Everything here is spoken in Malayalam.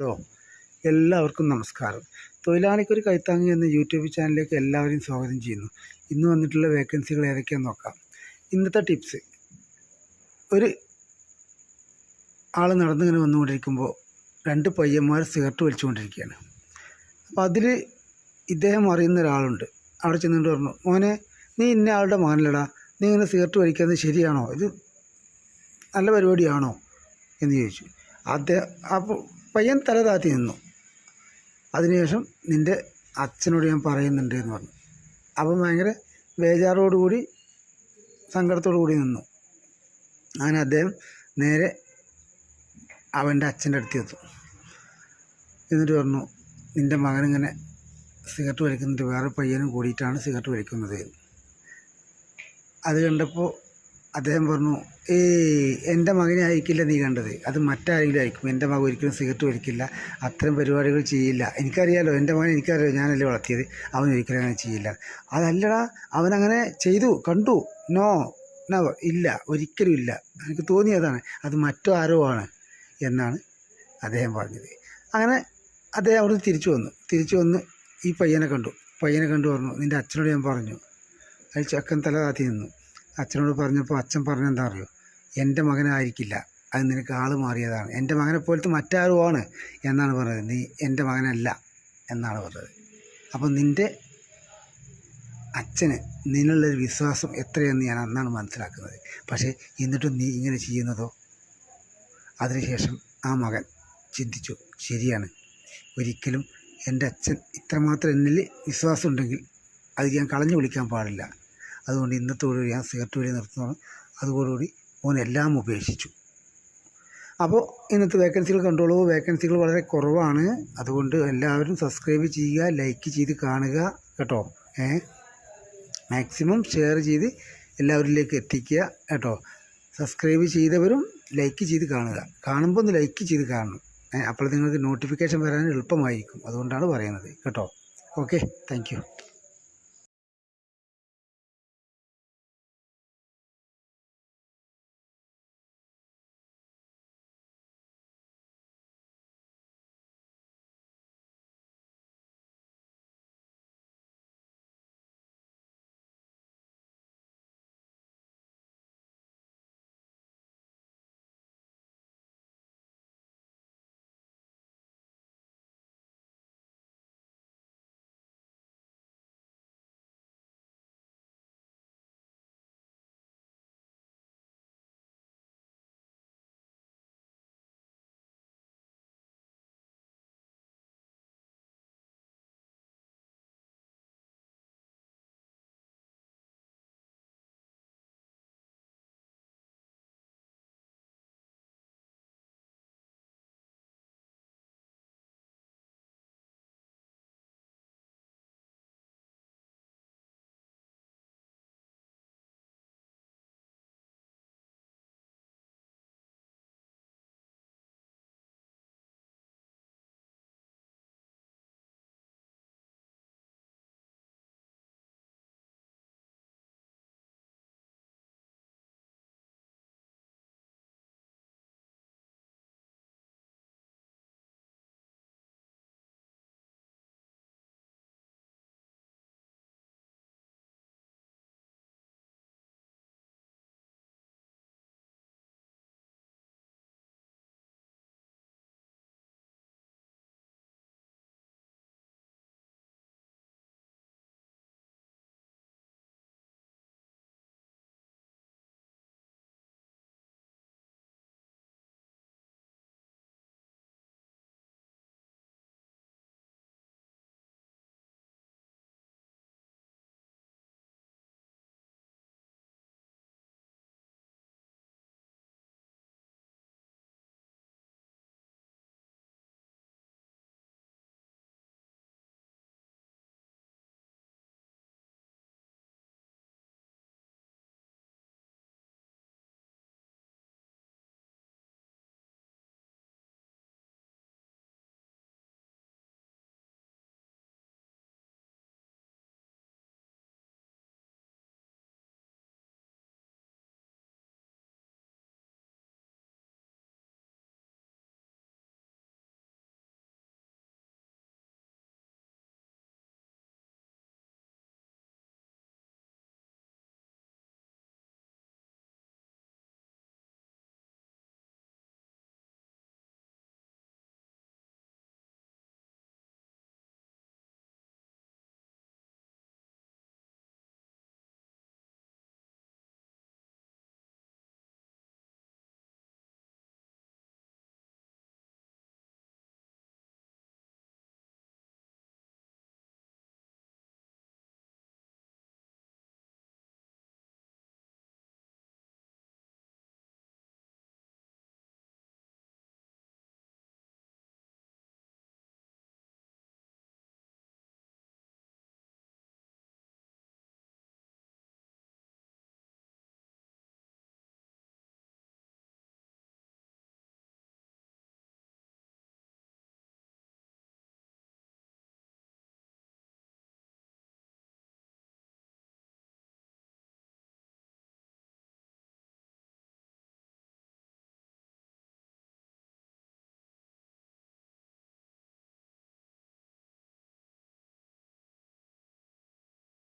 ഹലോ എല്ലാവർക്കും നമസ്കാരം. തൊഴിലാളിക്കൊരു കൈത്താങ്ങി എന്ന യൂട്യൂബ് ചാനലിലേക്ക് എല്ലാവരെയും സ്വാഗതം ചെയ്യുന്നു. ഇന്ന് വന്നിട്ടുള്ള വേക്കൻസികൾ ഏതൊക്കെയാണെന്ന് നോക്കാം. ഇന്നത്തെ ടിപ്സ്. ഒരു ആൾ നടന്നിങ്ങനെ വന്നുകൊണ്ടിരിക്കുമ്പോൾ രണ്ട് പയ്യന്മാർ സിഗരറ്റ് വലിച്ചുകൊണ്ടിരിക്കുകയാണ്. അപ്പോൾ അതിൽ ഇദ്ദേഹം അറിയുന്ന ഒരാളുണ്ട്. അവിടെ ചെന്നിട്ട് പറഞ്ഞു മോനെ നീ ഇന്ന ആളുടെ മകനല്ലടാ. നീ ഇങ്ങനെ സിഗരറ്റ് വലിക്കുന്നത് ശരിയാണോ? ഇത് നല്ല പരിപാടിയാണോ? എന്ന് ചോദിച്ചു. അദ്ദേഹം അപ്പോൾ പയ്യൻ തല താത്തി നിന്നു. അതിനുശേഷം നിന്റെ അച്ഛനോട് ഞാൻ പറയുന്നുണ്ട് എന്ന് പറഞ്ഞു. അപ്പം ഭയങ്കര ബേജാറോടുകൂടി കൂടി നിന്നു. അങ്ങനെ അദ്ദേഹം നേരെ അവന്റെ അച്ഛന്റെ അടുത്ത് എത്തു. എന്നിട്ട് പറഞ്ഞു നിന്റെ മകനിങ്ങനെ സിഗരറ്റ് വലിക്കുന്നുണ്ട് വേറെ പയ്യനും കൂടിയിട്ടാണ് സിഗരറ്റ് വലിക്കുന്നത്. അത് കണ്ടപ്പോൾ അദ്ദേഹം പറഞ്ഞു ഏയ് എന്റെ മകനെ ആയിരിക്കില്ല നീ കണ്ടത്. അത് മറ്റാരെങ്കിലും ആയിരിക്കും എന്റെ മകൻ ഒരിക്കലും സിഗരറ്റ് വലിക്കില്ല. അത്തരം പരിപാടികൾ ചെയ്യില്ല. എനിക്കറിയാലോ എന്റെ മകൻ എനിക്കറിയാലോ ഞാനല്ലേ വളർത്തിയത്. അവൻ ഒരിക്കലും അങ്ങനെ ചെയ്യില്ല. അതല്ലടാ അവനങ്ങനെ ചെയ്തു കണ്ടു. നോ നോ ഇല്ല ഒരിക്കലും ഇല്ല. എനിക്ക് തോന്നിയതാണ് അത് മറ്റോ ആരോ ആണ് എന്നാണ് അദ്ദേഹം പറഞ്ഞത്. അങ്ങനെ അദ്ദേഹം അവിടുന്ന് തിരിച്ചു വന്നു. തിരിച്ചു വന്ന് ഈ പയ്യനെ കണ്ടു. പയ്യനെ കണ്ടു പറഞ്ഞു നിന്റെ അച്ഛനോട് ഞാൻ പറഞ്ഞു. അത് ചെക്കൻ തല താത്തി നിന്നു. അച്ഛനോട് പറഞ്ഞപ്പോൾ അച്ഛൻ പറഞ്ഞെന്താ അറിയോ എന്റെ മകനായിരിക്കില്ല. അത് നിനക്ക് ആൾ മാറിയതാണ്. എന്റെ മകനെ പോലത്തെ മറ്റാരും ആണ് എന്നാണ് പറഞ്ഞത്. നീ എന്റെ മകനല്ല എന്നാണ് പറഞ്ഞത്. അപ്പം നിന്റെ അച്ഛന് നിന്നുള്ളൊരു വിശ്വാസം എത്രയെന്ന് ഞാൻ അന്നാണ് മനസ്സിലാക്കുന്നത്. പക്ഷേ എന്നിട്ടും നീ ഇങ്ങനെ ചെയ്യുന്നതോ? അതിനുശേഷം ആ മകൻ ചിന്തിച്ചു. ശരിയാണ്. ഒരിക്കലും എന്റെ അച്ഛൻ ഇത്രമാത്രം എന്നിൽ വിശ്വാസമുണ്ടെങ്കിൽ അത് ഞാൻ കളഞ്ഞു വിളിക്കാൻ പാടില്ല. അതുകൊണ്ട് ഇന്നത്തോടുകൂടി ഞാൻ സിഗരറ്റ് വലി നിർത്തുന്നതാണ്. അതോടുകൂടി ഓൻ എല്ലാം ഉപേക്ഷിച്ചു. അപ്പോൾ ഇന്നത്തെ വേക്കൻസികൾ കണ്ടോളൂ. വേക്കൻസികൾ വളരെ കുറവാണ്. അതുകൊണ്ട് എല്ലാവരും സബ്സ്ക്രൈബ് ചെയ്യുക ലൈക്ക് ചെയ്ത് കാണുക കേട്ടോ. ഏ? മാക്സിമം ഷെയർ ചെയ്ത് എല്ലാവരിലേക്ക് എത്തിക്കുക കേട്ടോ. സബ്സ്ക്രൈബ് ചെയ്തവരും ലൈക്ക് ചെയ്ത് കാണുക. കാണുമ്പോൾ ഒന്ന് ലൈക്ക് ചെയ്ത് കാണണം. അപ്പോൾ നിങ്ങൾക്ക് നോട്ടിഫിക്കേഷൻ വരാൻ എളുപ്പമായിരിക്കും. അതുകൊണ്ടാണ് പറയുന്നത് കേട്ടോ. Okay thank